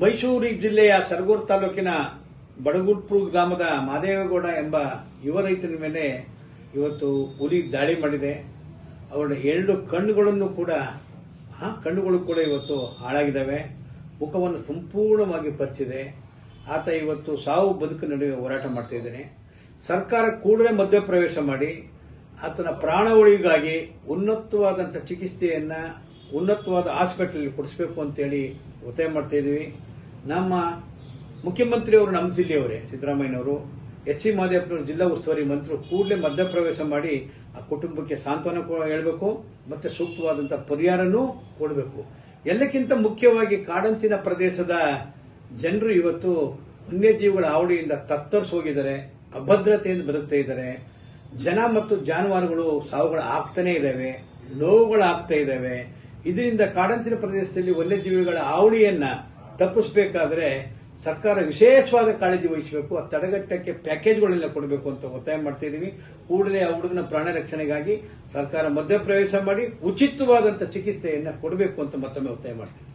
ಮೈಸೂರು ಜಿಲ್ಲೆಯ ಸರಗೂರು ತಾಲೂಕಿನ ಬಡಗುಟ್ಪುರ ಗ್ರಾಮದ ಮಾದೇವೇಗೌಡ ಎಂಬ ಯುವ ರೈತನ ಮೇಲೆ ಇವತ್ತು ಹುಲಿ ದಾಳಿ ಮಾಡಿದೆ. ಅವರ ಎರಡು ಕಣ್ಣುಗಳನ್ನು ಕೂಡ, ಆ ಕಣ್ಣುಗಳು ಕೂಡ ಇವತ್ತು ಹಾಳಾಗಿದ್ದಾವೆ. ಮುಖವನ್ನು ಸಂಪೂರ್ಣವಾಗಿ ಪರಿಚಿದೆ. ಆತ ಇವತ್ತು ಸಾವು ಬದುಕು ನಡುವೆ ಹೋರಾಟ ಮಾಡ್ತಾ ಸರ್ಕಾರ ಕೂಡಲೇ ಮಧ್ಯಪ್ರವೇಶ ಮಾಡಿ ಆತನ ಪ್ರಾಣವಳಿಗಾಗಿ ಉನ್ನತವಾದಂಥ ಚಿಕಿತ್ಸೆಯನ್ನ ಉನ್ನತವಾದ ಹಾಸ್ಪಿಟಲ್ ಕೊಡಿಸ್ಬೇಕು ಅಂತೇಳಿ ಒತ್ತಾಯ ಮಾಡ್ತಾ ಇದ್ದೀವಿ. ನಮ್ಮ ಮುಖ್ಯಮಂತ್ರಿಯವರು ನಮ್ಮ ಜಿಲ್ಲೆಯವರೇ, ಸಿದ್ದರಾಮಯ್ಯನವರು. ಎಚ್ ಸಿ ಮಹದೇವಪ್ಪನವರು ಜಿಲ್ಲಾ ಉಸ್ತುವಾರಿ ಮಂತ್ರಿ ಕೂಡಲೇ ಮಧ್ಯಪ್ರವೇಶ ಮಾಡಿ ಆ ಕುಟುಂಬಕ್ಕೆ ಸಾಂತ್ವನ ಹೇಳಬೇಕು ಮತ್ತೆ ಸೂಕ್ತವಾದಂಥ ಪರಿಹಾರನೂ ಕೊಡಬೇಕು. ಎಲ್ಲಕ್ಕಿಂತ ಮುಖ್ಯವಾಗಿ ಕಾಡಂಚಿನ ಪ್ರದೇಶದ ಜನರು ಇವತ್ತು ವನ್ಯಜೀವಿಗಳ ಹಾವಳಿಯಿಂದ ತತ್ತರಿಸಿ ಹೋಗಿದ್ದಾರೆ, ಅಭದ್ರತೆಯಿಂದ ಬದುಕ್ತಾ ಇದ್ದಾರೆ. ಜನ ಮತ್ತು ಜಾನುವಾರುಗಳು ಸಾವುಗಳು ಆಗ್ತಾನೆ ಇದ್ದಾವೆ, ನೋವುಗಳು ಆಗ್ತಾ ಇದ್ದಾವೆ. ಇದರಿಂದ ಕಾಡಂಚಿನ ಪ್ರದೇಶದಲ್ಲಿ ವನ್ಯಜೀವಿಗಳ ಆವಳಿಯನ್ನ ತಪ್ಪಿಸಬೇಕಾದ್ರೆ ಸರ್ಕಾರ ವಿಶೇಷವಾದ ಕಾಳಜಿ ವಹಿಸಬೇಕು, ಆ ತಡೆಗಟ್ಟಕ್ಕೆ ಪ್ಯಾಕೇಜ್ಗಳೆಲ್ಲ ಕೊಡಬೇಕು ಅಂತ ಒತ್ತಾಯ ಮಾಡ್ತಾ ಇದೀವಿ. ಕೂಡಲೇ ಆ ಹುಡುಗನ ಪ್ರಾಣ ರಕ್ಷಣೆಗಾಗಿ ಸರ್ಕಾರ ಮಧ್ಯಪ್ರವೇಶ ಮಾಡಿ ಉಚಿತವಾದಂಥ ಚಿಕಿತ್ಸೆಯನ್ನ ಕೊಡಬೇಕು ಅಂತ ಮತ್ತೊಮ್ಮೆ ಒತ್ತಾಯ ಮಾಡ್ತೀವಿ